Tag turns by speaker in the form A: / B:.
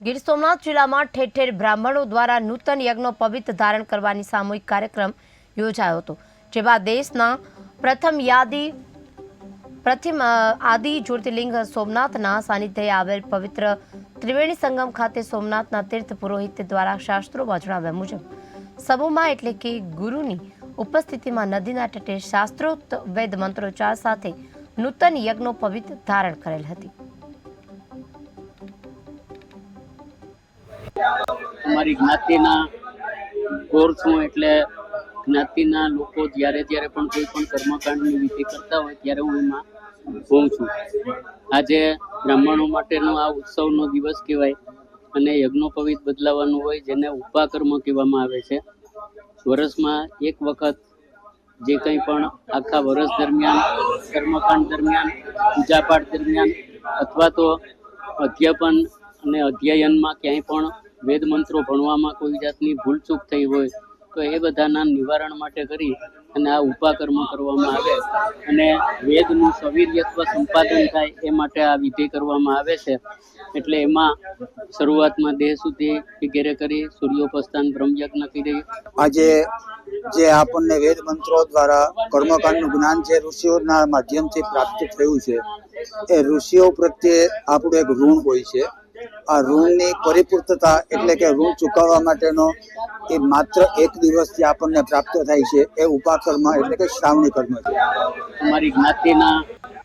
A: ગીર સોમનાથ જિલ્લામાં ઠેર ઠેર બ્રાહ્મણો દ્વારા નૂતન યજ્ઞો પવિત્ર ધારણ કરવાની સામૂહિક કાર્યક્રમ યોજાયો હતો, જેમાં દેશના પ્રથમ યાદી, પ્રથમ આદિ જ્યોતિર્લિંગ સોમનાથના સાનિધ્યે આવેલ પવિત્ર ત્રિવેણી સંગમ ખાતે સોમનાથના તીર્થ પુરોહિત દ્વારા શાસ્ત્રોમાં જણાવ્યા મુજબ, સમૂહમાં એટલે કે ગુરુની ઉપસ્થિતિમાં નદીના તટે શાસ્ત્રોક્ત વેદ મંત્રોચ્ચાર સાથે નૂતન યજ્ઞો પવિત્ર ધારણ કરેલ હતી.
B: અમારી જ્ઞાતિના કોર છું એટલે જ્ઞાતિના લોકો જ્યારે જ્યારે પણ કોઈ પણ કર્મકાંડની વિધિ કરતા હોય ત્યારે હું એમાં હોઉં છું. આજે બ્રાહ્મણો માટેનો આ ઉત્સવનો દિવસ કહેવાય અને યજ્ઞોપવિત બદલાવાનું હોય જેને ઉપાકર્મ કહેવામાં આવે છે. વર્ષમાં એક વખત જે કંઈ પણ આખા વર્ષ દરમિયાન, કર્મકાંડ દરમિયાન, પૂજાપાઠ દરમિયાન અથવા તો અધ્યાપન અને અધ્યયનમાં ક્યાંય પણ વેદ મંત્રો ભણવામાં કોઈ જાતની ભૂલચૂક થઈ હોય તો એ બધાના નિવારણ માટે કરી અને આ ઉપાકર્મ કરવામાં આવે. અને વેદનું સવીર્યત્વ સંપાદન થાય એ માટે આ વિધિ કરવામાં આવે છે. એટલે એમાં શરૂઆતમાં દેહ સુધી વગેરે કરી, સૂર્યોપસ્થાન, બ્રહ્મયજ્ઞ કરી.
C: આજે જે આપણને વેદ મંત્રો દ્વારા કર્મકાંડનું જ્ઞાન છે, ઋષિઓના માધ્યમથી પ્રાપ્ત થયું છે, એ ઋષિઓ પ્રત્યે આપણું એક ઋણ હોય છે. આ ઋણની પરિપૂર્તતા એટલે કે ઋણ ચૂકવવા માટેનો એ માત્ર એક દિવસથી આપણને પ્રાપ્ત થાય છે એ ઉપાકર્મ એટલે કે શ્રાવણી કર્મ છે.
B: અમારી જ્ઞાતિના